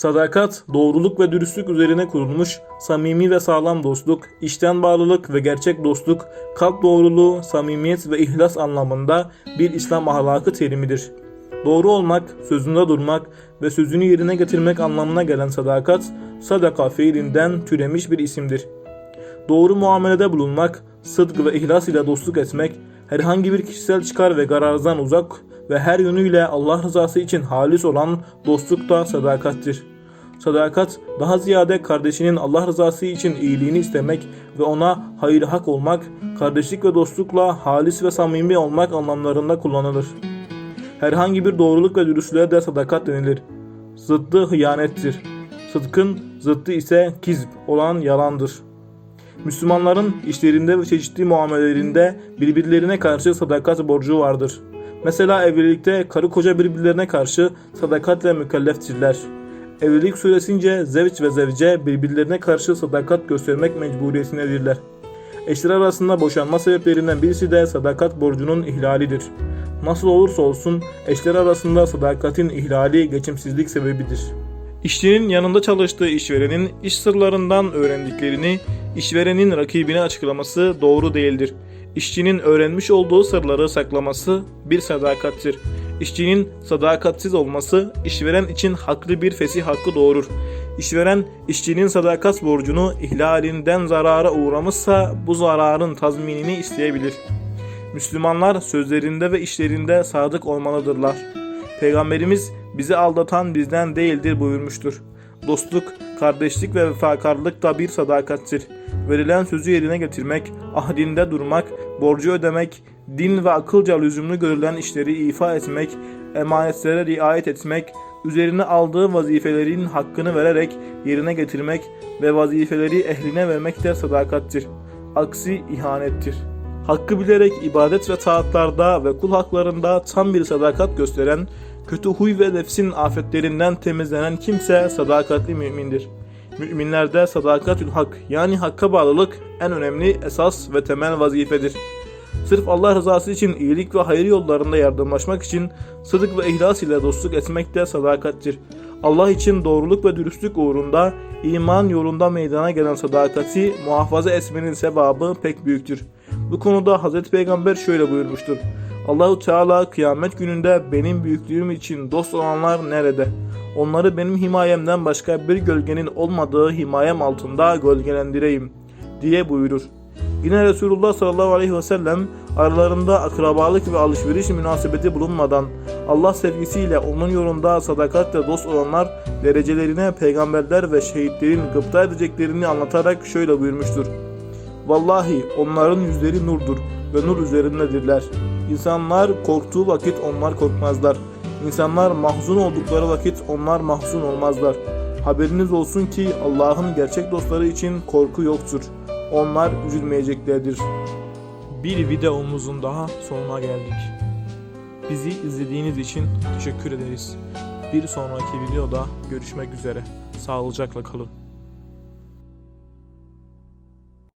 Sadakat, doğruluk ve dürüstlük üzerine kurulmuş, samimi ve sağlam dostluk, içten bağlılık ve gerçek dostluk, kalp doğruluğu, samimiyet ve ihlas anlamında bir İslam ahlakı terimidir. Doğru olmak, sözünde durmak ve sözünü yerine getirmek anlamına gelen sadakat, sadaka fiilinden türemiş bir isimdir. Doğru muamelede bulunmak, sıdk ve ihlas ile dostluk etmek, herhangi bir kişisel çıkar ve garardan uzak ve her yönüyle Allah rızası için halis olan dostluk da sadakattir. Sadakat daha ziyade kardeşinin Allah rızası için iyiliğini istemek ve ona hayır hak olmak, kardeşlik ve dostlukla halis ve samimi olmak anlamlarında kullanılır. Herhangi bir doğruluk ve dürüstlüğe de sadakat denilir. Zıddı hıyanettir. Sıdkın zıddı ise kizb olan yalandır. Müslümanların işlerinde ve çeşitli muamelelerinde birbirlerine karşı sadakat borcu vardır. Mesela evlilikte karı koca birbirlerine karşı sadakatle mükelleftirler. Evlilik süresince zevç ve zevce birbirlerine karşı sadakat göstermek mecburiyetindedirler. Eşler arasında boşanma sebeplerinden birisi de sadakat borcunun ihlalidir. Nasıl olursa olsun eşler arasında sadakatin ihlali geçimsizlik sebebidir. İşçinin yanında çalıştığı işverenin iş sırlarından öğrendiklerini işverenin rakibine açıklaması doğru değildir. İşçinin öğrenmiş olduğu sırları saklaması bir sadakattir. İşçinin sadakatsiz olması işveren için haklı bir fesih hakkı doğurur. İşveren işçinin sadakat borcunu ihlalinden zarara uğramışsa bu zararın tazminini isteyebilir. Müslümanlar sözlerinde ve işlerinde sadık olmalıdırlar. Peygamberimiz bizi aldatan bizden değildir buyurmuştur. Dostluk, kardeşlik ve vefakarlık da bir sadakattir. Verilen sözü yerine getirmek, ahdinde durmak, borcu ödemek, din ve akılca lüzumlu görülen işleri ifa etmek, emanetlere riayet etmek, üzerine aldığı vazifelerin hakkını vererek yerine getirmek ve vazifeleri ehline vermek de sadakattir. Aksi ihanettir. Hakkı bilerek ibadet ve taatlarda ve kul haklarında tam bir sadakat gösteren, kötü huy ve nefsin afetlerinden temizlenen kimse sadakatli mümindir. Müminlerde sadakatül hak yani hakka bağlılık en önemli esas ve temel vazifedir. Sırf Allah rızası için iyilik ve hayır yollarında yardımlaşmak için sıdık ve ihlas ile dostluk etmek de sadakattir. Allah için doğruluk ve dürüstlük uğrunda iman yolunda meydana gelen sadakati muhafaza etmenin sevabı pek büyüktür. Bu konuda Hz. Peygamber şöyle buyurmuştur. Allahu Teala kıyamet gününde benim büyüklüğüm için dost olanlar nerede? Onları benim himayemden başka bir gölgenin olmadığı himayem altında gölgelendireyim diye buyurur. Yine Resulullah sallallahu aleyhi ve sellem aralarında akrabalık ve alışveriş münasebeti bulunmadan Allah sevgisiyle onun yolunda sadakatle dost olanlar derecelerine peygamberler ve şehitlerin gıpta edeceklerini anlatarak şöyle buyurmuştur. Vallahi onların yüzleri nurdur ve nur üzerindedirler. İnsanlar korktuğu vakit onlar korkmazlar. İnsanlar mahzun oldukları vakit onlar mahzun olmazlar. Haberiniz olsun ki Allah'ın gerçek dostları için korku yoktur. Onlar üzülmeyeceklerdir. Bir videomuzun daha sonuna geldik. Bizi izlediğiniz için teşekkür ederiz. Bir sonraki videoda görüşmek üzere. Sağlıcakla kalın.